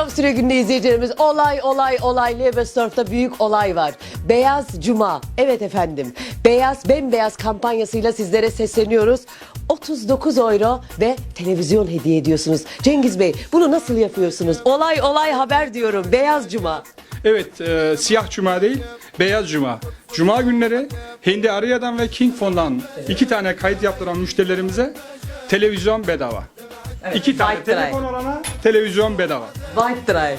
Avusturya günde izleyicilerimiz olay olay olay Lebersdorf'ta büyük olay var. Beyaz Cuma. Evet efendim. Beyaz bembeyaz kampanyasıyla sizlere sesleniyoruz. 39 euro ve televizyon hediye ediyorsunuz. Cengiz Bey bunu nasıl yapıyorsunuz? Olay olay haber diyorum. Beyaz Cuma. Evet, e, siyah cuma değil, beyaz cuma. Cuma günleri Hindi Araya'dan ve King Fon'dan iki tane kayıt yaptıran müşterilerimize televizyon bedava. iki tane telefon olana televizyon bedava. White Drive.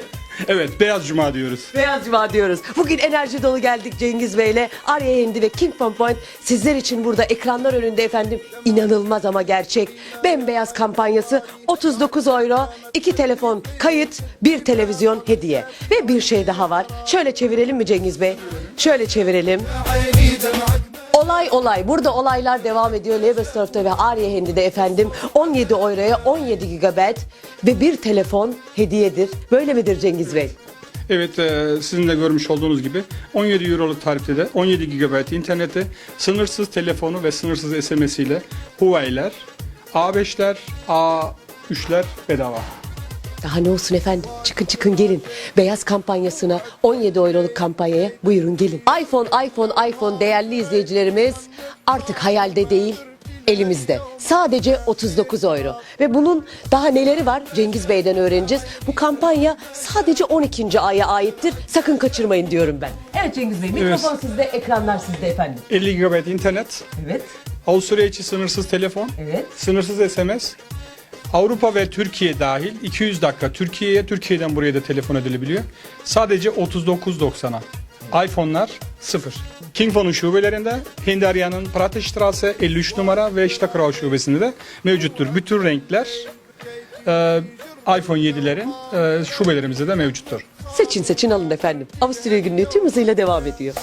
Evet, beyaz cuma diyoruz. Beyaz Cuma diyoruz. Bugün enerji dolu geldik Cengiz Bey'le. Arya Hindi ve King Fun Point sizler için burada ekranlar önünde efendim. inanılmaz ama gerçek. Bembeyaz kampanyası 39 euro, 2 telefon kayıt, bir televizyon hediye. Ve bir şey daha var. Şöyle çevirelim mi Cengiz Bey? Şöyle çevirelim. Olay olay. Burada olaylar devam ediyor. Lebersdorf'ta ve Arya Hendi'de efendim 17 euroya 17 GB ve bir telefon hediyedir. Böyle midir Cengiz Bey? Evet, e, sizin de görmüş olduğunuz gibi 17 euroluk tarifte de 17 GB interneti, sınırsız telefonu ve sınırsız SMS ile Huawei'ler, A5'ler, A3'ler bedava. Daha ne olsun efendim? Çıkın çıkın gelin. Beyaz kampanyasına 17 euroluk kampanyaya buyurun gelin. iPhone, iPhone, iPhone değerli izleyicilerimiz artık hayalde değil elimizde. Sadece 39 euro. Ve bunun daha neleri var Cengiz Bey'den öğreneceğiz. Bu kampanya sadece 12. aya aittir. Sakın kaçırmayın diyorum ben. Evet Cengiz Bey mikrofon sizde, ekranlar sizde efendim. 50 GB internet, Evet, Avusturya içi sınırsız telefon, evet. sınırsız SMS, Avrupa ve Türkiye dahil 200 dakika Türkiye'ye, Türkiye'den buraya da telefon edilebiliyor. Sadece 39.90'a. iPhone'lar 0. King Phone'un şubelerinde Hindarya'nın Pratestrasse 53 numara ve Stakrow şubesinde de mevcuttur. Bütün renkler e, iPhone 7'lerin e, şubelerimizde de mevcuttur. Seçin seçin alın efendim. Avusturya günlüğü tüm hızıyla devam ediyor.